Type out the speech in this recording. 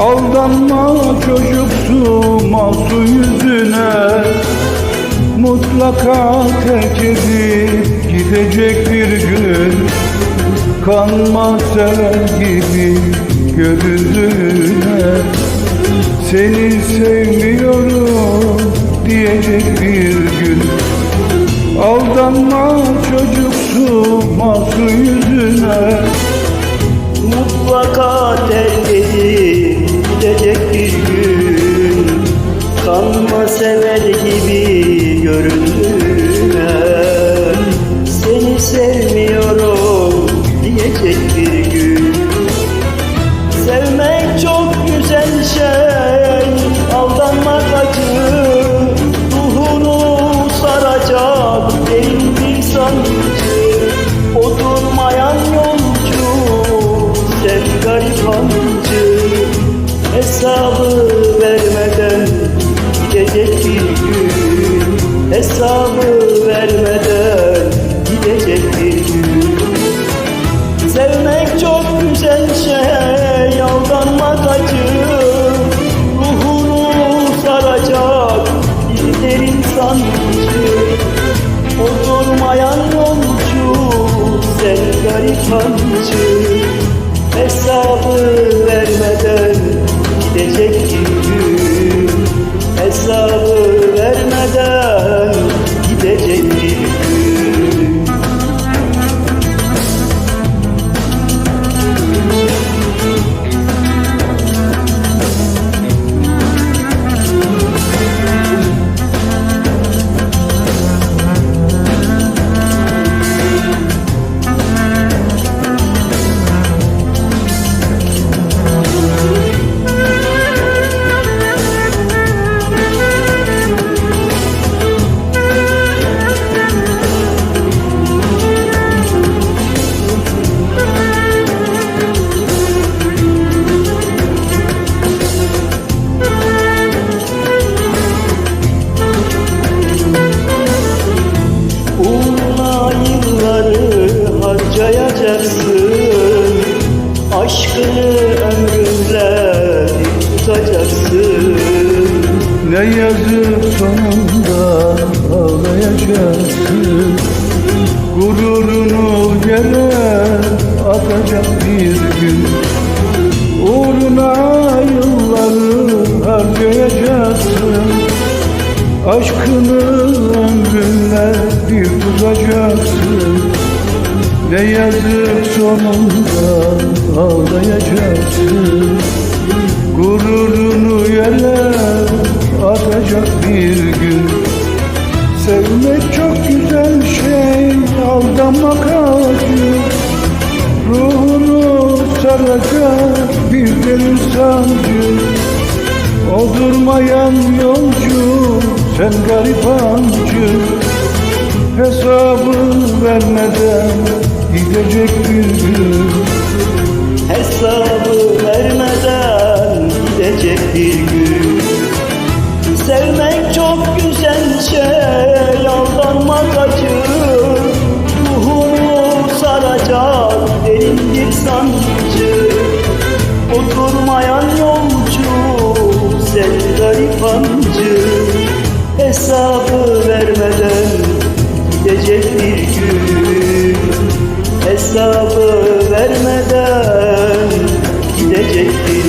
Aldanma çocuksu masu yüzüne. Mutlaka terk edip gidecek bir gün. Kanma sever gibi gözüne. Seni sevmiyorum diyecek bir gün. Aldanma çocuksu masu yüzüne. Mutlaka terk edip gidecek bir gün. Kanma sever gibi göründüğüne Hesabı vermeden Gidecek bir gün. Sevmek çok güzel şey, aldanmak acı. Ruhunu saracak bir derin sancı. O durmayan yolcu, sen garip hancı Hesabı vermeden gidecek Ne yazık sonunda ağlayacaksın. Gururunu yere atacak bir gün. Uğruna yılları harcayacaksın. Aşkını ömrünle bir tutacaksın. Ne yazık sonunda ağlayacaksın. Gururunu yere atacak bir gün. Sevmek çok güzel şey, aldanmak acı. Ruhunu saracak bir derin sancı. O durmayan yolcu, sen garip hancı Hesabı vermeden gidecek bir gün. Hesabı vermeden gidecek bir Aldanmak acı Ruhunu saracak derin bir sancı. Oturmayan yolcu Sen garip hancı. Hesabı vermeden gidecek bir gün. Hesabı vermeden gidecek bir